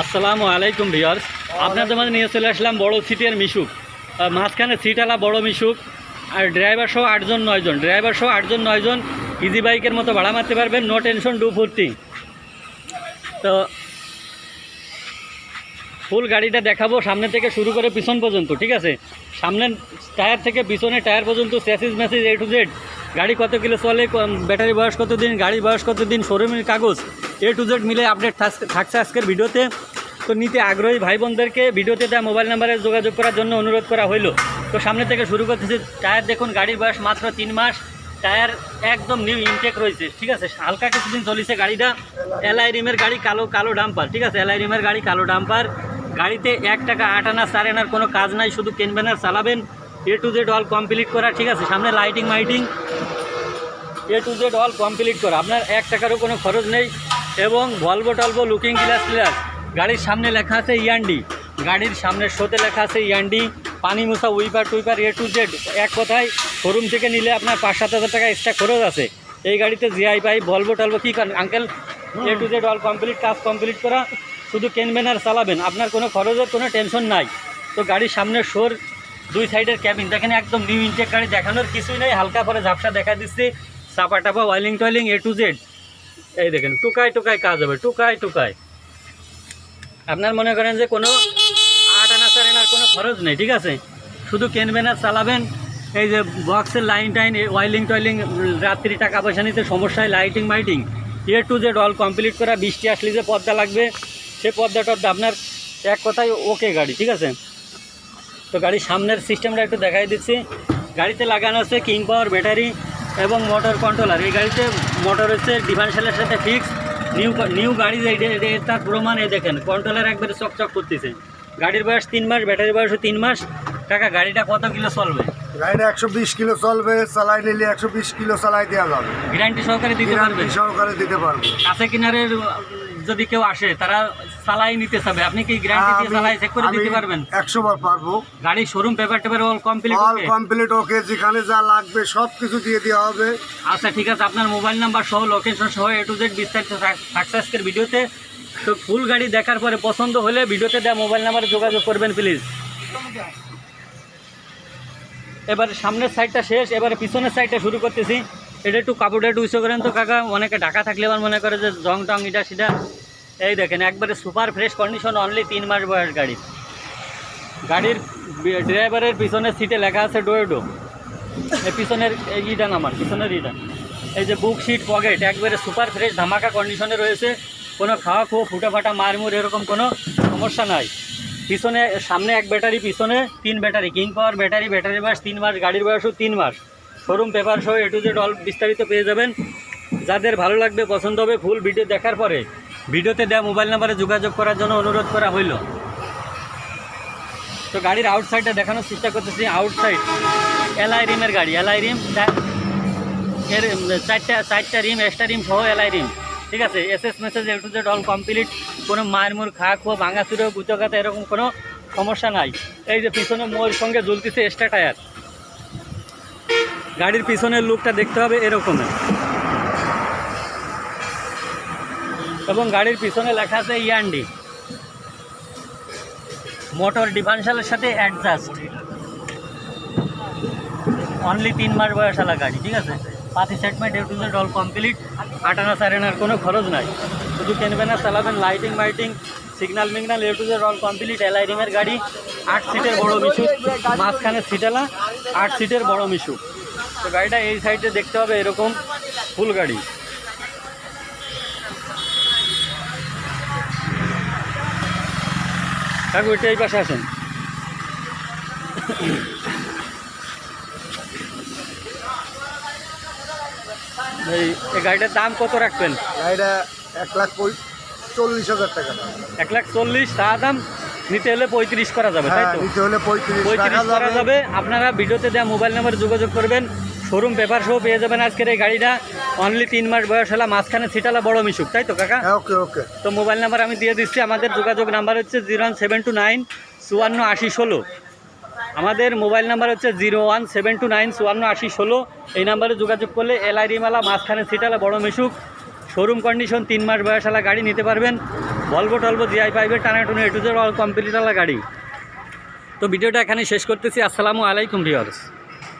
আসসালামু আলাইকুম ভিওর্স আপনাদের মাঝে নিয়ে চলে আসলাম বড় সিটের মিশুক। মাঝখানে সিটওয়ালা বড় মিশুক আর ড্রাইভার সহ আটজন, নয়জন। ড্রাইভার সহ আটজন, নয়জন ইজি বাইকের মতো ভাড়া মারতে পারবেন নো টেনশন ডু ফুর্তি তো ফুল গাড়িটা দেখাবো সামনে থেকে শুরু করে পিছন পর্যন্ত, ঠিক আছে? সামনের টায়ার থেকে পিছনে টায়ার পর্যন্ত স্যাসিস ম্যাসিস এ টু জেড। গাড়ি কত কিলো চলে ব্যাটারি বয়স কত দিন গাড়ির বয়স কত দিন শোরুমের কাগজ এ টু জেড মিলে আপডেট থাক- থাকছে আজকের ভিডিওতে। তো নিতে আগ্রহী ভাই বোনদেরকে ভিডিওতে দেওয়া মোবাইল নাম্বারে যোগাযোগ করার জন্য অনুরোধ করা হইল। তো সামনে থেকে শুরু করতেছি, টায়ার দেখুন, গাড়ির বয়স মাত্র তিন মাস, টায়ার একদম নিউ ইনটেক রয়েছে, ঠিক আছে? হালকা কিছুদিন চলেছে গাড়িটা এলআই রিমের গাড়ি কালো কালো ডাম্পার ঠিক আছে? এলআই রিমের গাড়ি কালো ডাম্পার গাড়িতে এক টাকা আট আনা, চার আনার কোনো কাজ নাই, শুধু কিনবেন আর চালাবেন। A to Z all complete করা, ঠিক আছে? সামনে lighting মাইটিং A to Z all complete করা। আপনার এক টাকারও কোনো খরচ নেই। এবং ভলভো টলভো লুকিং গ্লাস গ্লাস গাড়ির সামনে লেখা আছে ইয়ান্ডি গাড়ির সামনের শোতে লেখা আছে ইয়ান্ডি পানি মুসা উইপার টুইপার এ টু জেড এক কথায় শোরুম থেকে নিলে আপনার পাঁচ, সাত হাজার টাকা এক্সট্রা খরচ আছে। এই গাড়িতে জিআই পাই ভলভো টলভো কী uncle A to Z all complete কাজ কমপ্লিট করা। শুধু কিনবেন আর চালাবেন, আপনার কোনো খরচের কোনো টেনশন নাই। তো গাড়ির সামনের শোর, দুই সাইডের ক্যাবিন দেখেন একদম নিউ ইনটেক গাড়ি, দেখানোর কিছুই নেই, হালকা করে ঝাপসা দেখা দিচ্ছে। চাপা টাপা ওয়াইলিং টয়েলিং এ টু জেড এই দেখেন, টুকায় টুকায় কাজ হবে, টুকায় টুকায়। আপনার মনে করেন যে কোনো আট আনা, চার আনার কোনো খরচ নেই, ঠিক আছে? শুধু কিনবেন আর চালাবেন, এই যে বক্সের লাইন টাইন ওয়াইলিং টয়েলিং রাত্রি টাকা পয়সা নিতে সমস্যায় lighting মাইটিং A to Z all complete করা বৃষ্টি আসলে যে পর্দা লাগবে সে পর্দা টর্দা আপনার এক কথায় ওকে গাড়ি ঠিক আছে? তো গাড়ির সামনের সিস্টেমটা একটু দেখাই দিচ্ছি। গাড়িতে লাগানো আছে কিং পাওয়ার ব্যাটারি এবং মোটর কন্ট্রোলার এই গাড়িতে মোটর হচ্ছে ডিফারেন্সিয়ালের সাথে ফিক্স নিউ নিউ গাড়ি তার প্রমাণ এই দেখেন কন্ট্রোলার একবারে চকচক করতেছে। গাড়ির বয়স তিন মাস ব্যাটারি বয়সও তিন মাস। কাকা গাড়িটা কত কিলো চলবে? গাড়িটা একশো বিশ কিলো চলবে চালাই নিলে একশো বিশ কিলো চালাই দেওয়া যাবে। গ্যারান্টি সহকারে দিতে পারবে? সহকারে দিতে পারবে। কাছে কিনারের যদি কেউ আসে তারা চালাই নিতে চাবে। আপনি কি গ্যারান্টি দিয়ে চালাই চেক করে দিতে পারবেন? একশো বার পারব। গাড়ির শোরুম পেপার টেপার all complete all complete okay যেখানে যা লাগবে সব কিছু দিয়ে দেওয়া হবে। আচ্ছা ঠিক আছে আপনার মোবাইল নাম্বার সহ লোকেশন সহ এ টু জেড বিস্তারিত আজকের ভিডিওতে। তো ফুল গাড়ি দেখার পরে পছন্দ হলে ভিডিওতে দেওয়া মোবাইল নাম্বারে যোগাযোগ করবেন প্লিজ এবারে সামনের সাইডটা শেষ এবারে পিছনের সাইডটা শুরু করতেছি। এটা একটু কাপড়টা একটু উঁচু করেন তো কাকা, অনেকে ঢাকা থাকলে আমার মনে করে যে জং টং এটা সেটা। এই দেখেন, একবারে সুপার ফ্রেশ কন্ডিশন অনলি তিন মাস বয়স গাড়ি গাড়ির ড্রাইভারের পিছনের সিটে লেখা আছে ডোয়েডো এই পিছনের এই ইটা নামান পিছনের ইটা। এই যে বুক সিট পকেট একবারে সুপার ফ্রেশ ধামাকা কন্ডিশনে রয়েছে। কোনো খাওয়া খুব ফুটা ফাটা মারমুর এরকম কোনো সমস্যা নাই। পিছনে, সামনে এক ব্যাটারি পিছনে তিন battery king power battery battery বয়স তিন মাস, গাড়ির বয়সও তিন মাস। শোরুম পেপার সহ এ টু জেড অল বিস্তারিত পেয়ে যাবেন। যাদের ভালো লাগবে, পছন্দ হবে ফুল ভিডিও দেখার পরে ভিডিওতে দেওয়া মোবাইল নাম্বারে যোগাযোগ করার জন্য অনুরোধ করা হইল। তো গাড়ির আউটসাইডটা দেখানোর চেষ্টা করতেছি। আউটসাইড এলআই রিমের গাড়ি। এলআই রিম এর চারটা চারটা রিম এক্সট্রা রিম সহ এলআই রিম ঠিক আছে? S S message A to Z all complete কোনো মায়ের খা খো ভাঙা, চুরো গুচকাতে এরকম কোনো সমস্যা নাই। এই যে পিছনে মোর সঙ্গে জ্বলতেছে এক্সট্রা টায়ার গাড়ির পিছনের লুকটা দেখতে হবে এরকমের এবং গাড়ির পিছনে লেখা আছে ইয়ান্ডি মোটর ডিফারেন্সিয়ালের সাথে অ্যাডজাস্ট অনলি তিন মাস বয়স আলা গাড়ি, ঠিক আছে? পাতি সেটমেন্ট A to Z all complete আটানা সারেনার কোনো খরচ নাই। শুধু কিনবেন না চালাবেন লাইটিং মাইটিং signal মিগনাল A to Z all complete এলআইরিমের গাড়ি। আট সিটের বড় মিশু মাঝখানে সিটেলা আট সিটের বড় মিশু তো গাড়িটা এই সাইডে দেখতে হবে এরকম ফুল গাড়ি। কাকু এটা এই পাশে আসেন। এই এই গাড়িটার দাম কত রাখবেন? গাড়িটা এক লাখ চল্লিশ হাজার টাকা এক লাখ চল্লিশ তা দাম নিতে হলে পঁয়ত্রিশ করা যাবে তাই হ্যাঁ তো? নিতে হলে পঁয়ত্রিশ করা যাবে। আপনারা ভিডিওতে দেওয়া মোবাইল নাম্বারে যোগাযোগ করবেন। শোরুম পেপার সহ পেয়ে যাবেন আজকের এই গাড়িটা। অনলি তিন মাস বয়স হলা মাঝখানে সিটালা বড় মিশুক তাই তো কাকা? ওকে ওকে তো মোবাইল নাম্বার আমি দিয়ে দিচ্ছি আমাদের যোগাযোগ নাম্বার হচ্ছে zero one seven two nine চুয়ান্ন আশি ষোলো। আমাদের মোবাইল নাম্বার হচ্ছে zero one seven two nine চুয়ান্ন আশি ষোলো। এই নাম্বারে যোগাযোগ করলে এলআইডি মালা মাঝখানে সিটালা বড় মিশুক। শোরুম কন্ডিশন তিন মাস বয়স বয়সালা গাড়ি নিতে পারবেন। ভলভো টলভো জিআই ফাইভের টানাটুনি A to Z all complete গাড়ি। তো ভিডিওটা এখানে শেষ করতেছি আসসালামু আলাইকুম ভিউয়ার্স